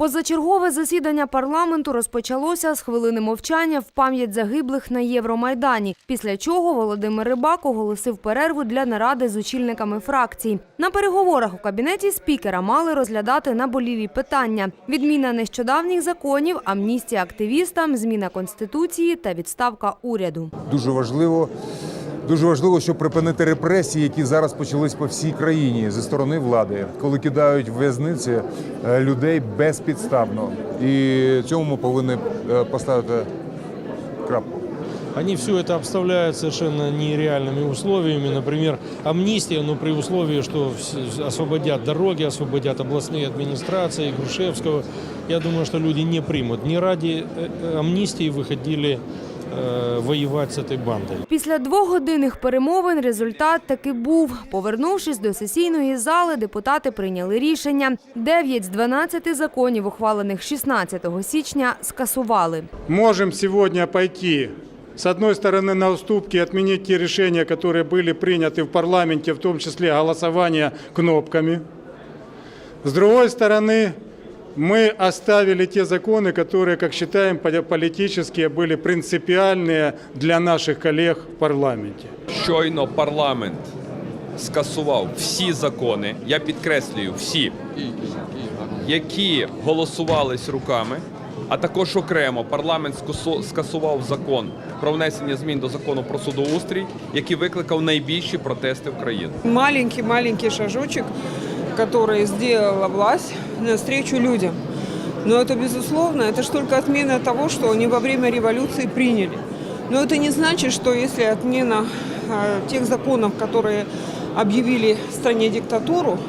Позачергове засідання парламенту розпочалося з хвилини мовчання в пам'ять загиблих на Євромайдані. Після чого Володимир Рибак оголосив перерву для наради з очільниками фракцій. На переговорах у кабінеті спікера мали розглядати наболілі питання: відміна нещодавніх законів, амністія активістам, зміна конституції та відставка уряду. Дуже важливо, дуже важливо, щоб припинити репресії, які зараз почались по всій країні зі сторони влади, коли кидають в в'язниці е, людей безпідставно. І цьому ми повинні е, поставити крапку. Они все это обставляют совершенно нереальными условиями. Например, амнистия, но при условии, что вс- освободят дороги, освободят областные администрации, Грушевского. Я думаю, что люди не примут. Не ради э, э, амнистии выходили э, воевать с этой бандой. Після двогодинних перемовин результат таки був. Повернувшись до сесійної зали, депутати прийняли рішення. Дев'ять з 12 законів, ухвалених 16 січня, скасували. можем сегодня пойти, с одной стороны, на уступки, отменить те решения, которые были приняты в парламенте, в том числе голосование кнопками. С другой стороны, мы оставили те законы, которые, как считаем, поли- политические были принципиальные для наших коллег в парламенте. Щойно парламент скасував всі закони, я підкреслюю, всі, які голосувались руками, а також окремо парламент скасу- скасував закон про внесення змін до закону про судоустрій, який викликав найбільші протести в країні. маленький-маленький шажочек, который сделала власть навстречу людям. Но это, безусловно, это же только отмена того, что они во время революции приняли. Но это не значит, что если отмена э, тех законов, которые объявили в стране диктатуру,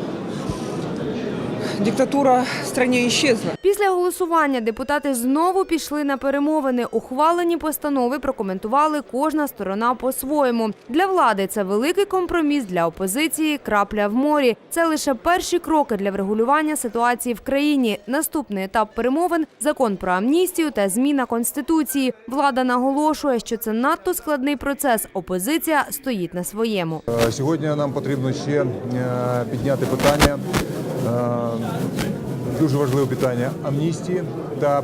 диктатура в стране исчезла. Після голосування депутати знову пішли на перемовини. Ухвалені постанови прокоментували кожна сторона по-своєму. Для влади це великий компроміс, для опозиції крапля в морі. Це лише перші кроки для врегулювання ситуації в країні. Наступний етап перемовин закон про амністію та зміна конституції. Влада наголошує, що це надто складний процес. Опозиція стоїть на своєму. Е, Сьогодні нам потрібно ще е, підняти питання, дуже важливе питання амністії та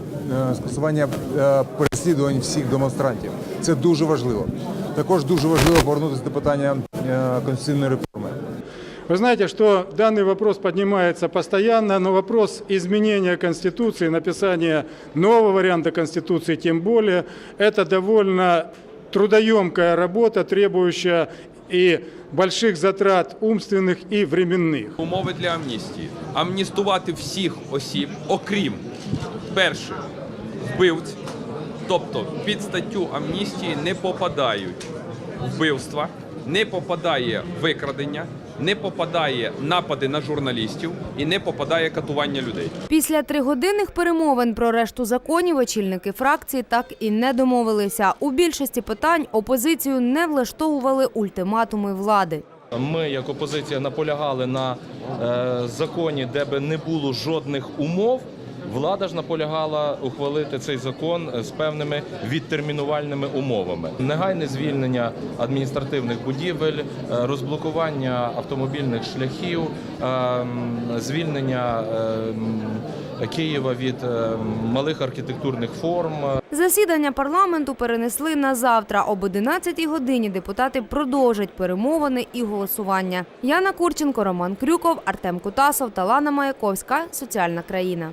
е, скасування е, переслідувань всіх демонстрантів. Це дуже важливо. Також дуже важливо повернутися до питання е, конституційної реформи. Вы знаете, что данный вопрос поднимается постоянно, но вопрос изменения Конституции, написания нового варианта Конституции тем более, это довольно трудоемкая работа, требующая и больших затрат умственных и временных. Умови для амністії. Амністувати всіх осіб, окрім перших вбивць, тобто під статтю амністії не попадають вбивства, не попадає викрадення, не попадає напади на журналістів і не попадає катування людей. Після тригодинних перемовин про решту законів очільники фракції так і не домовилися. У більшості питань опозицію не влаштовували ультиматуми влади. Ми, як опозиція, наполягали на е, законі, де би не було жодних умов. Влада ж наполягала ухвалити цей закон з певними відтермінувальними умовами: негайне звільнення адміністративних будівель, е, розблокування автомобільних шляхів, е, звільнення е, Києва від е, малих архітектурних форм. Засідання парламенту перенесли на завтра. Об 11 годині депутати продовжать перемовини і голосування. Яна Курченко, Роман Крюков, Артем Кутасов та Лана Маяковська. Соціальна країна.